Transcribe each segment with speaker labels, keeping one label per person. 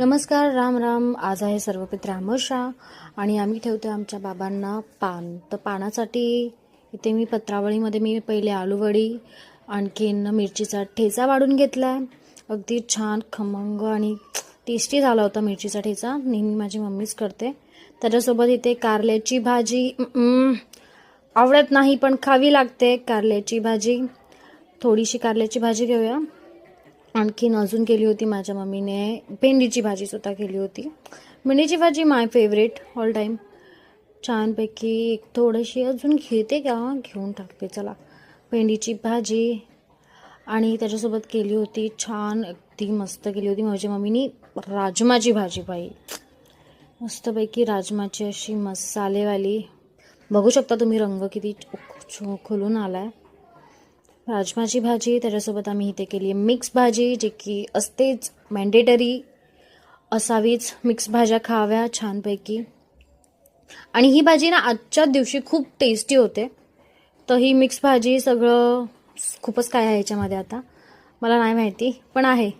Speaker 1: नमस्कार राम राम. आज आहे सर्वपित्र अमरशा आणि आम्ही ठेवतो आमच्या बाबांना पान. तर पानासाठी इथे मी पत्रावळीमध्ये मी पहिले आलूवडी आणखीन मिरचीचा ठेचा वाढून घेतला आहे अगदी छान खमंग आणि टेस्टी झाला होता मिरचीचा ठेचा. नेहमी माझी मम्मीच करते. त्याच्यासोबत इथे कारल्याची भाजी आवडत नाही पण खावी लागते कारल्याची भाजी. थोडीशी कारल्याची भाजी घेऊया. आणखीन अजून केली होती माझ्या मम्मीने भेंडीची भाजीसुद्धा केली होती. भेंडीची भाजी माय फेवरेट ऑल टाईम छानपैकी एक थोडीशी अजून घेते का? घेऊन टाकते चला. भेंडीची भाजी आणि त्याच्यासोबत केली होती छान अगदी मस्त केली होती. माझ्या मम्मीनी राजमाची भाजी बाई मस्तपैकी राजमाची अशी मसालेवाली. बघू शकता तुम्ही रंग किती खोलून आला आहे राजमाची भाजी त्याच्यासोबत आम्ही इथे केली आहे मिक्स भाजी जे की असतेच मॅन्डेटरी असावीच. मिक्स भाज्या खाव्या छानपैकी. आणि ही भाजी ना आजच्याच दिवशी खूप टेस्टी होते. तर ही मिक्स भाजी सगळं खूपच काय आहे याच्यामध्ये आता. मला नाही माहिती पण आहे.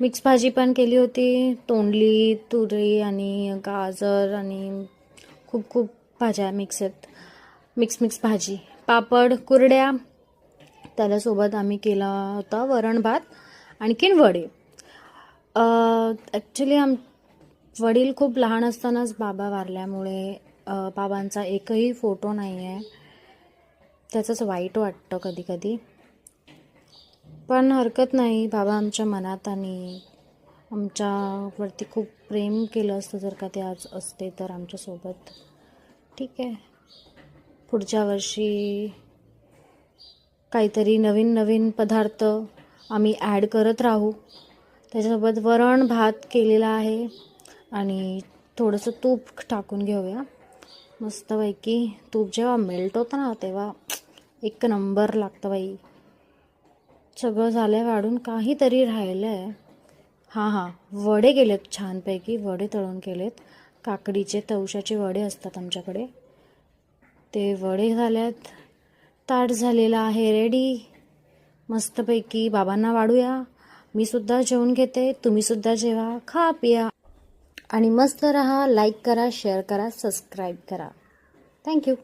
Speaker 1: मिक्स भाजी पण केली होती. तोंडली तुरी आणि गाजर आणि खूप खूप भाज्या मिक्स आहेत. मिक्स मिक्स भाजी. पापड कुरड्या त्याच्यासोबत आम्ही केला होता वरण भात आणखीन वडे. ॲक्च्युली आम वडील खूप लहान असतानाच बाबा वारल्यामुळे बाबांचा एकही फोटो नाही आहे त्याचंच वाईट वाटतं कधी कधी पण हरकत नाही बाबा आमच्या मनात आणि आमच्यावरती खूप प्रेम केलं असतं जर का ते आज असते तर आमच्यासोबत. ठीक आहे. पुढच्या वर्षी काहीतरी नवीन नवीन पदार्थ आम्ही ॲड करत राहू. त्याच्यासोबत वरण भात केलेला आहे. आणि थोडंसं तूप टाकून घेऊया. मस्तपैकी तूप जेव्हा मेल्ट होतं ना तेव्हा एक नंबर लागतं बाई. सगळं झालं आहे वाढून काहीतरी राहिलं आहे हां हां. वडे केलेत छानपैकी. वडे तळून केलेत. काकडीचे तवशाचे वडे असतात आमच्याकडे. ते वडे झाल्यात. ताट झालेला आहे. रेडी मस्तपैकी बाबांना वाढूया. मी सुद्धा जेवून घेते तुम्ही सुद्धा जेवा खा पिया. आणि मस्त रहा लाईक करा शेअर करा सबस्क्राईब करा. थँक्यू